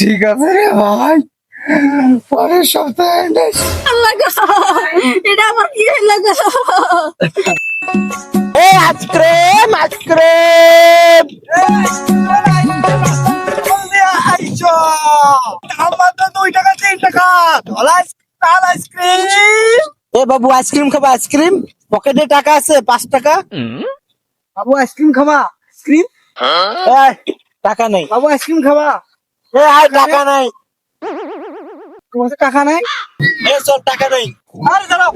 ঠিক আছে রে ভাই। পরের সপ্তাহে এটা আমার কি হইল গো? এ আইসক্রিম আইসক্রিম। আমার তো দুই টাকা তিন টাকা ধলাই লাল আইসক্রিম এ বাবু আইসক্রিম খাবা আইসক্রিম? পকেটে টাকা আছে পাঁচ টাকা। বাবু আইসক্রিম খাবা? আইসক্রিম? এই, টাকা নেই। বাবু আইসক্রিম খাবা? এ আয় টাকা নাই। তোমার টাকা নাই? এ টাকা নেই। আরে দাঁড়াও।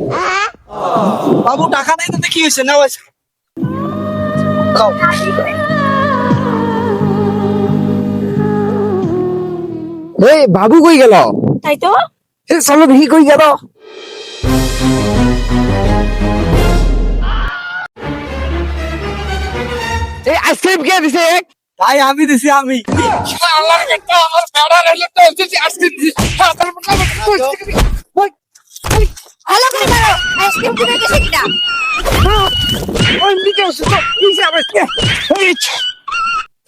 বাবু টাকা নাই তো কি হয়েছে? নাও আইসক্রিম এই বাবু কই গেল? তাই তো। এ চলো দেখি কই গেল। এই আইসক্রিম কে দিছে? তাই আমি দিছি আমি।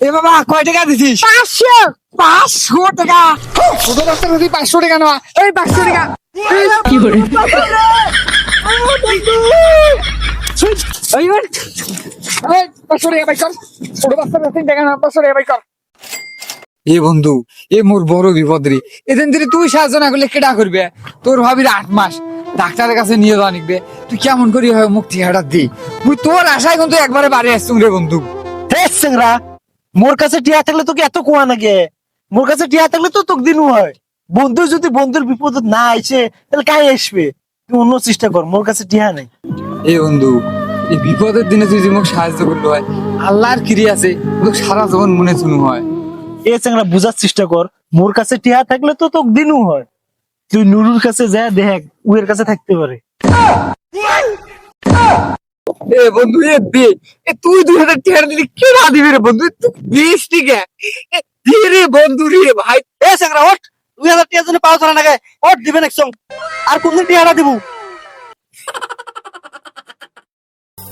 এ বাবা কয় টাকা দিছিস? পাঁচশো। পাঁচশো টাকা। ছোট বাচ্চা যদি পাঁচশো টাকা এই পাঁচশো টাকা। কি করে? পাঁচশো টাকা বাই কর ছোট বাচ্চা তিন টাকা না পাঁচশো টাকা বাই কর এ বন্ধু এ মোর বড় বিপদ রে এদিন ধরে তুই সাহায্য না করলে কেডা করবে? তোর ভাবির আট মাস। ডাক্তারের কাছে নিয়ে যাওয়া নিকবে তুই কেমন করি হয় মুখ ঠিকাটা দি। মুই তোর আশায় কিন্তু একবারে বাড়ি রে বন্ধু। সিংরা মোর কাছে টিয়া থাকলে তোকে এত কোয়া নাকি মোর কাছে টিয়া থাকলে তো তোকে দিনু হয়। বন্ধু যদি বন্ধুর বিপদ না আইছে তাহলে কাই আসবে? তুই অন্য চেষ্টা কর মোর কাছে টিয়া নেই। এ বন্ধু এই বিপদের দিনে তুই মোক সাহায্য করল হয় আল্লাহর কিরি আছে তোকে সারা জীবন মনে শুনু হয়। এ চিংরা বুঝার চেষ্টা কর মোর কাছে টিয়া থাকলে তো তোকে দিনু হয়। তুই নুরুর কাছে যা দেখ উয়ের কাছে থাকতে পারে। এ বন্ধু এ দে এ তুই দুই হাজার টাকা দিলি কে না দিবি রে বন্ধু? তুই দিস ঠিক রে বন্ধু রে ভাই। এ চিংরা ওঠ। দুই হাজার টিয়া জন্য পাওয়া ধরা নাগে ওঠ দিবেন একসঙ্গ আর কোনদিন টিয়াটা দিব?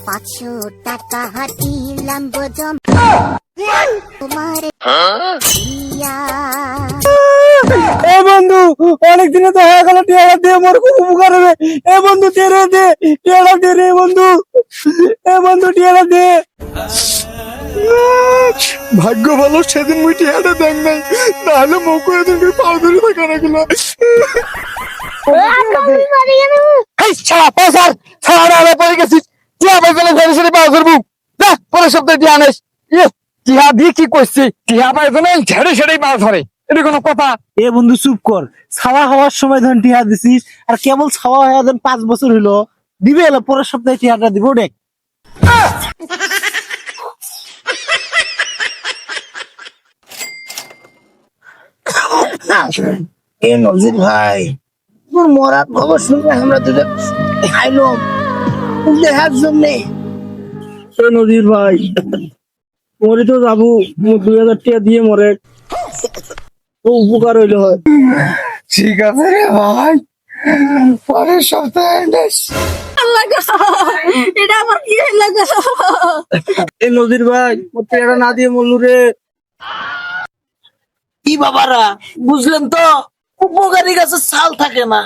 পাঁচশো টাকা হাতিলাম বোঝম। তোমার এ বন্ধু অনেক দিনে তো হয়ে গেল টিয়াটা দিয়ে মোর খুব উপকার হবে। এ বন্ধু টিয়াটা দে টিয়াটা দে রে বন্ধু। এ বন্ধু টিয়াটা দে। ভাগ্য ভালো সেদিন মুই টিয়াটা দেখ নাই। নাহলে মুখ করে তুমি পাও ধরে থাকা রাখল হেই ছাড়া পয়সার ছাড়া পড়ে গেছিস টিয়া পয়সা ঘরে সেরে পাওয়া করব যা পরের সপ্তাহে টিয়া আনিস ইয়ে দিয়ে কি করছি টিয়া পাই তো নাই ঝেড়ে ঝেড়েই মাছ ধরে। এটা কোনো কথা? এ বন্ধু চুপ কর। ছাওয়া হওয়ার সময় ধন টিয়া দিছিস আর কেবল ছাওয়া হওয়া ধন পাঁচ বছর হইল। দিবে এলো পরের সপ্তাহে টিয়াটা দিব দেখ। এ নজির ভাই তোর মরার খবর শুনে আমরা খাইলাম। দেখার জন্যে। নদীর ভাই। মরে তো যাব দুই হাজার টাকা দিয়ে মরে। তো উপকার হইলে হয়। ঠিক আছে রে ভাই। পরের সপ্তাহে এটা আমার কি নদীর ভাই না দিয়ে মরলু রে। কি বাবারা বুঝলেন তো? উপকারী গাছে ছাল থাকে না।